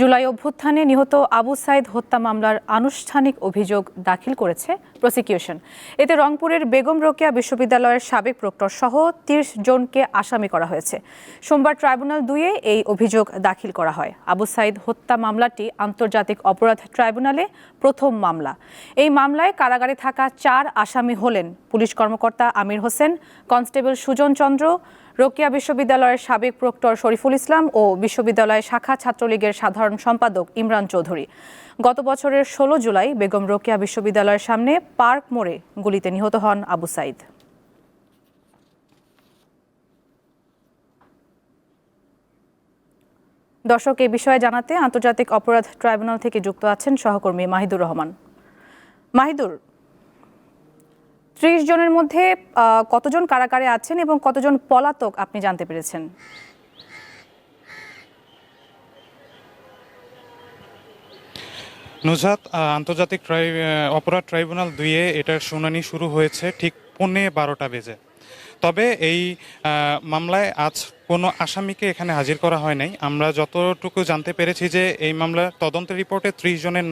জুলাই অভ্যুত্থানে নিহত আবু সাইদ হত্যা মামলার আনুষ্ঠানিক অভিযোগ দাখিল করেছে প্রসিকিউশন। এতে রংপুরের বেগম রোকেয়া বিশ্ববিদ্যালয়ের সাবেক প্রক্টর সহ তিরিশ জনকে আসামি করা হয়েছে। সোমবার ট্রাইব্যুনাল দুয়ে এই অভিযোগ দাখিল করা হয়। আবু সাইদ হত্যা মামলাটি আন্তর্জাতিক অপরাধ ট্রাইব্যুনালে প্রথম মামলা। এই মামলায় কারাগারে থাকা চার আসামি হলেন পুলিশ কর্মকর্তা আমির হোসেন, কনস্টেবল সুজন চন্দ্র, রোকেয়া বিশ্ববিদ্যালয়ের সাবেক প্রক্টর শরীফুল ইসলাম ও বিশ্ববিদ্যালয় শাখা ছাত্রলীগের সাধারণ সম্পাদক ইমরান চৌধুরী। গত বছরের ষোলো জুলাই বেগম রোকেয়া বিশ্ববিদ্যালয়ের সামনে পার্ক মোড়ে গুলিতে নিহত হন আবু সাইদ। দর্শক, এ বিষয়ে জানাতে আন্তর্জাতিক অপরাধ ট্রাইব্যুনাল থেকে যুক্ত আছেন সহকর্মী মাহিদুর রহমান। মাহিদুর, ত্রিশ জনের মধ্যে কতজন কারাগারে আছেন এবং কতজন পলাতক আপনি জানতে পেরেছেন? নুজহাত আন্তর্জাতিক ট্রাই- অপরাধ ট্রাইব্যুনাল দুইয়ে এটার শুনানি শুরু হয়েছে ঠিক পৌনে বারোটা বেজে। তবে এই মামলায় আজ কোনো আসামিকে এখানে হাজির করা হয় নাই। আমরা যতটুকু জানতে পেরেছি যে এই মামলার তদন্ত রিপোর্টে ত্রিশ জনের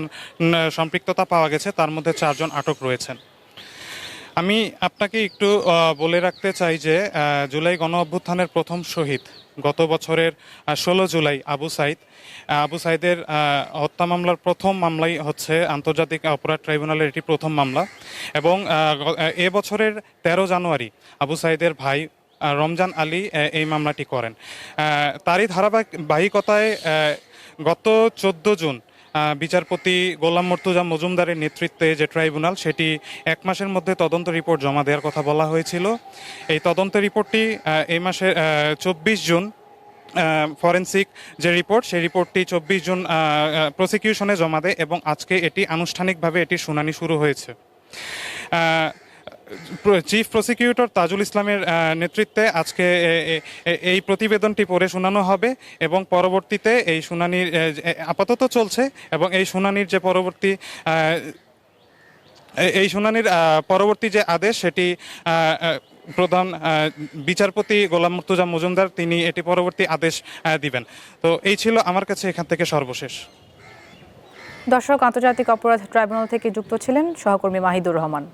সম্পৃক্ততা পাওয়া গেছে, তার মধ্যে চারজন আটক রয়েছেন। আমি আপনাকে একটু বলে রাখতে চাই যে জুলাই গণ অভ্যুত্থানের প্রথম শহীদ গত বছরের ষোলো জুলাই আবু সাইদ। আবু সাইদের হত্যা মামলার প্রথম মামলাই হচ্ছে আন্তর্জাতিক অপরাধ ট্রাইব্যুনালের এটি প্রথম মামলা। এবং এ বছরের তেরো জানুয়ারি আবু সাইদের ভাই রমজান আলী এই মামলাটি করেন। তারই ধারাবাহিকতায় গত চোদ্দ জুন বিচারপতি গোলাম মর্তুজা মজুমদারের নেতৃত্বে যে ট্রাইব্যুনাল, সেটি এক মাসের মধ্যে তদন্ত রিপোর্ট জমা দেওয়ার কথা বলা হয়েছিল। এই তদন্ত রিপোর্টটি এই মাসের চব্বিশ জুন ফরেন্সিক যে রিপোর্ট, সেই রিপোর্টটি চব্বিশ জুন প্রসিকিউশনে জমা দেয় এবং আজকে এটি আনুষ্ঠানিকভাবে এটি শুনানি শুরু হয়েছে। চিফ প্রসিকিউটর তাজুল ইসলামের নেতৃত্বে আজকে এই প্রতিবেদনটি পড়ে শোনানো হবে এবং পরবর্তীতে এই শুনানির আপাতত চলছে এবং এই শুনানির যে পরবর্তী এই শুনানির পরবর্তী যে আদেশ সেটি প্রধান বিচারপতি গোলাম মুর্তুজা মজুমদার তিনি এটি পরবর্তী আদেশ দিবেন। তো এই ছিল আমার কাছে এখান থেকে সর্বশেষ। দর্শক, আন্তর্জাতিক অপরাধ ট্রাইব্যুনাল থেকে যুক্ত ছিলেন সহকর্মী মাহিদুর রহমান।